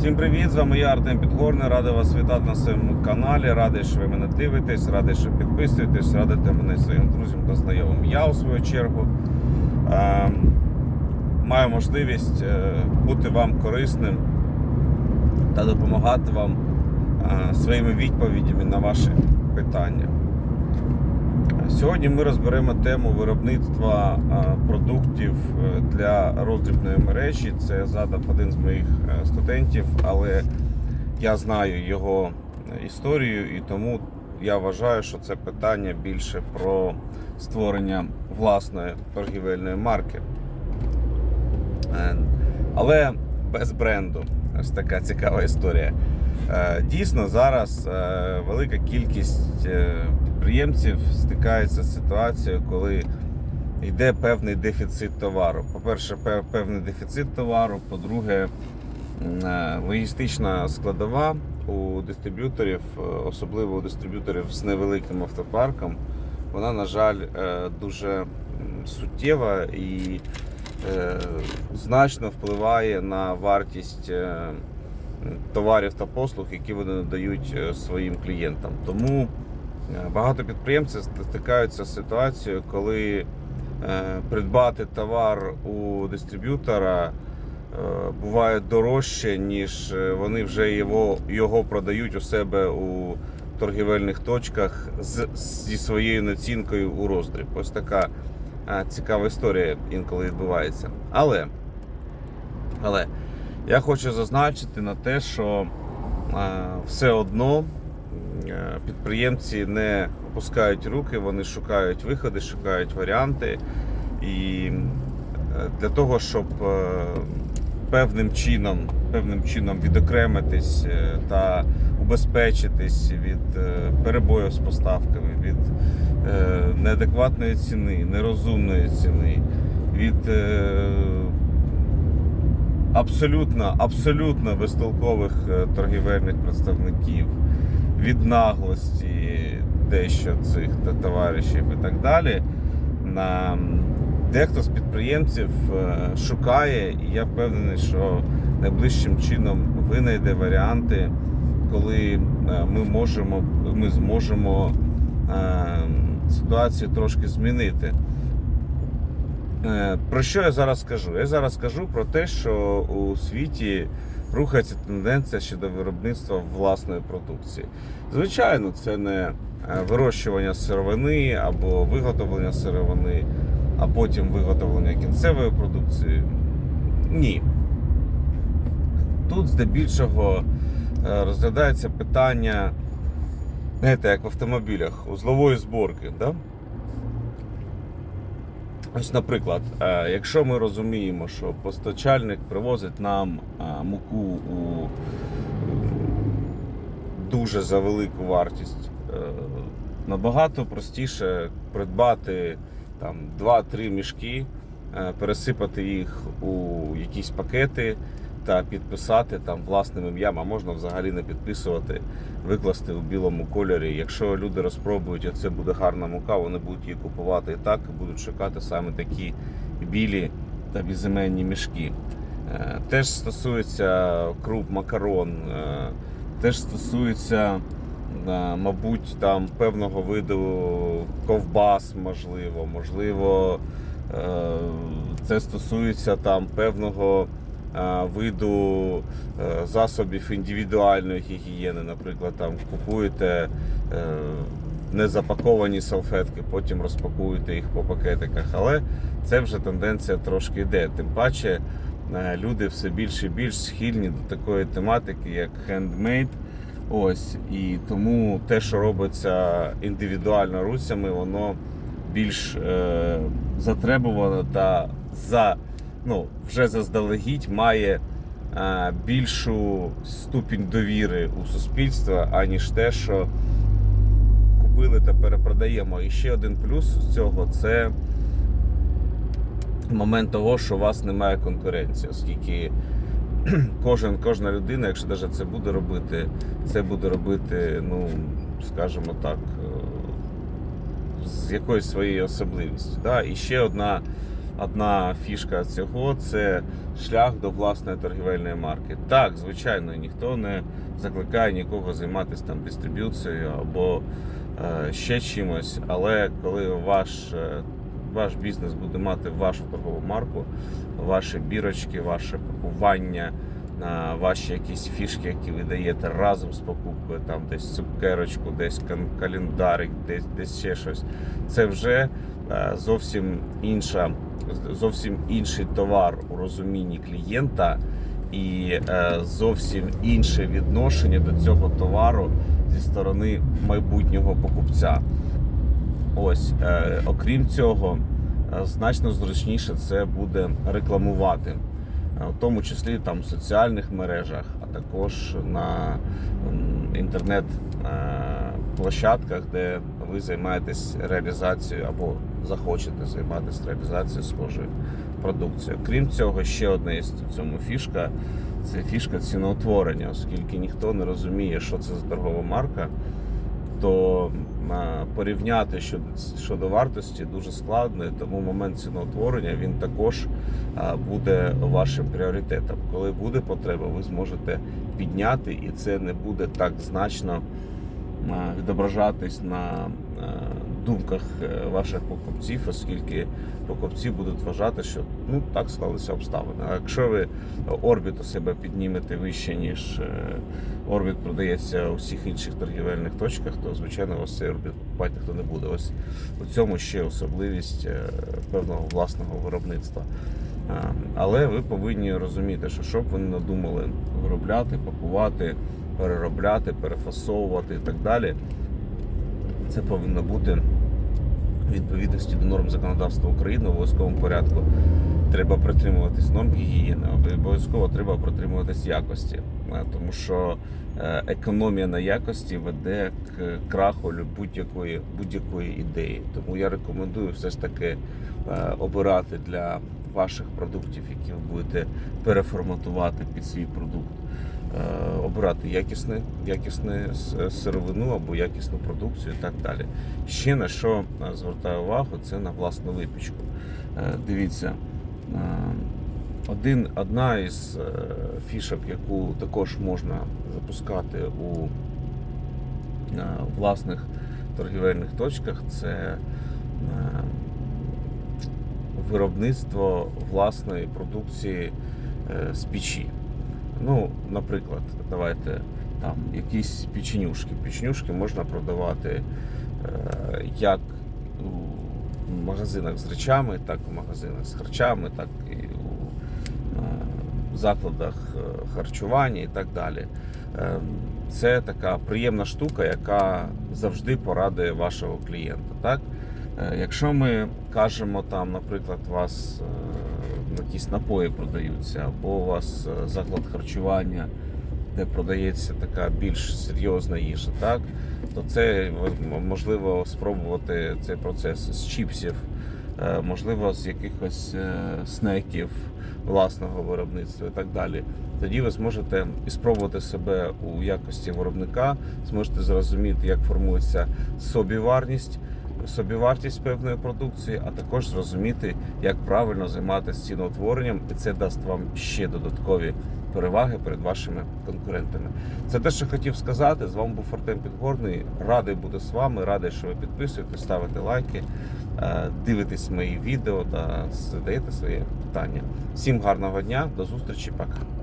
Всім привіт! З вами я Артем Підгорний. Радий вас вітати на своєму каналі. Радий, що ви мене дивитесь, радий, що підписуєтесь, радите мене своїм друзям та знайомим. Я у свою чергу е, маю можливість е, бути вам корисним та допомагати вам е, своїми відповідями на ваші питання. Сьогодні ми розберемо тему виробництва е, продуктів е, для роздрібної мережі. Це задав один з моїх е, студентів, але я знаю його історію і тому я вважаю, що це питання більше про створення власної торгівельної марки. Але без бренду. Ось така цікава історія. Е, Дійсно, зараз е, велика кількість е, підприємців стикається з ситуацією, коли йде певний дефіцит товару. По-перше, певний дефіцит товару. По-друге, логістична складова у дистриб'юторів, особливо у дистриб'юторів з невеликим автопарком, вона, на жаль, дуже суттєва і значно впливає на вартість товарів та послуг, які вони надають е, своїм клієнтам. Тому е, багато підприємців стикаються з ситуацією, коли е, придбати товар у дистриб'ютора буває дорожче, ніж вони вже його, його продають у себе у торгівельних точках з, зі своєю націнкою у роздріб. Ось така цікава історія інколи відбувається. Але, але я хочу зазначити на те, що е, все одно е, підприємці не опускають руки, вони шукають виходи, шукають варіанти. І е, для того, щоб певним чином, певним чином відокремитись та убезпечитись від перебоїв з поставками, від неадекватної ціни, нерозумної ціни, від абсолютно, абсолютно безтолкових е, торгівельних представників, від наглості дещо цих товаришів і так далі. На дехто з підприємців е, шукає, і я впевнений, що найближчим чином винайде варіанти, коли е, ми можемо, ми зможемо ситуацію трошки змінити. Е, Про що я зараз скажу? Я зараз скажу про те, що у світі рухається тенденція щодо виробництва власної продукції. Звичайно, це не е, вирощування сировини або виготовлення сировини, а потім виготовлення кінцевої продукції. Ні. Тут здебільшого е, розглядається питання, знаєте, як в автомобілях, узлової зборки. Да? Ось, наприклад, е, якщо ми розуміємо, що постачальник привозить нам е, муку у дуже за велику вартість, е, набагато простіше придбати там 2-3 мішки, пересипати їх у якісь пакети та підписати там власним ім'ям, а можна взагалі не підписувати, викласти у білому кольорі. Якщо люди розпробують, а це буде гарна мука, вони будуть її купувати і так, і будуть шукати саме такі білі та безіменні мішки. Е, Теж стосується круп макарон, е, теж стосується, е, мабуть, там певного виду ковбас, можливо, можливо, це стосується там певного виду е, засобів індивідуальної гігієни. Наприклад, там купуєте е, незапаковані салфетки, потім розпакуєте їх по пакетиках. Але це вже тенденція трошки йде. Тим паче е, люди все більше і більш схильні до такої тематики, як хендмейд. Ось і тому те, що робиться індивідуально руцями, воно більш е, затребувано та за ну, вже заздалегідь має е, більшу ступінь довіри у суспільства, аніж те, що купили та перепродаємо. І ще один плюс з цього це момент того, що у вас немає конкуренції, оскільки кожен, кожна людина, якщо навіть це буде робити, це буде робити, ну, скажімо так, е, з якоюсь своєю особливістю. Да? І ще одна одна фішка цього це шлях до власної торгівельної марки. Так, звичайно, ніхто не закликає нікого займатися там дистриб'юцією або е, ще чимось. Але коли ваш, е, ваш бізнес буде мати вашу торгову марку, ваші бірочки, ваше пакування, на ваші якісь фішки, які ви даєте разом з покупкою, там десь цукерочку, десь календарик, десь, десь ще щось. Це вже е, зовсім інша, зовсім інший товар у розумінні клієнта і е, зовсім інше відношення до цього товару зі сторони майбутнього покупця. Ось, е, окрім цього, значно зручніше це буде рекламувати, в тому числі там в соціальних мережах, а також на інтернет-площадках, де ви займаєтесь реалізацією або захочете займатися реалізацією схожої продукції. Крім цього, ще одна є в цьому фішка це фішка ціноутворення, оскільки ніхто не розуміє, що це за торгова марка то е, порівняти щодо, щодо вартості дуже складно, тому момент ціноутворення він також е, буде вашим пріоритетом. Коли буде потреба, ви зможете підняти, і це не буде так значно е, відображатись на е, думках е, ваших покупців, оскільки покупці будуть вважати, що ну так склалися обставини. А якщо ви орбіт у себе піднімете вище, ніж е, орбіт продається у всіх інших торгівельних точках, то звичайно вас цей орбіт купувати ніхто не буде. Ось у цьому ще особливість е, певного власного виробництва. Але ви повинні розуміти, що щоб ви не надумали виробляти, пакувати, переробляти, перефасовувати і так далі. Це повинно бути в відповідності до норм законодавства України в обов'язковому порядку. Треба притримуватись норм гігієни, обов'язково треба притримуватись якості, Е, тому що е, економія на якості веде к краху будь-якої будь-якої ідеї. Тому я рекомендую все ж таки е, обирати для ваших продуктів, які ви будете переформатувати під свій продукт. Е, Обирати якісне, якісне сировину або якісну продукцію і так далі. Ще на що е, звертаю увагу, це на власну випічку. Е, Дивіться, е, один, одна із е, фішок, яку також можна запускати у е, власних торгівельних точках, це е, виробництво власної продукції е, з печі. Ну, наприклад, давайте там якісь печенюшки. Печенюшки можна продавати е, як у магазинах з речами, так і у магазинах з харчами, так і у е, закладах е, харчування і так далі. Це така приємна штука, яка завжди порадує вашого клієнта. Так? Е, Якщо ми кажемо там, наприклад, у вас е, якісь напої продаються, або у вас е, заклад харчування, де продається така більш серйозна їжа, так то це можливо спробувати цей процес з чіпсів, можливо, з якихось снеків власного виробництва і так далі. Тоді ви зможете і спробувати себе у якості виробника, зможете зрозуміти, як формується собіварність, собівартість певної продукції, а також зрозуміти, як правильно займатися ціноутворенням, і це дасть вам ще додаткові переваги перед вашими конкурентами. Це те, що хотів сказати. З вами був Артем Підгорний. Радий бути з вами, радий, що ви підписуєтесь, ставите лайки, е, дивитесь мої відео та задаєте свої питання. Всім гарного дня, до зустрічі, пока.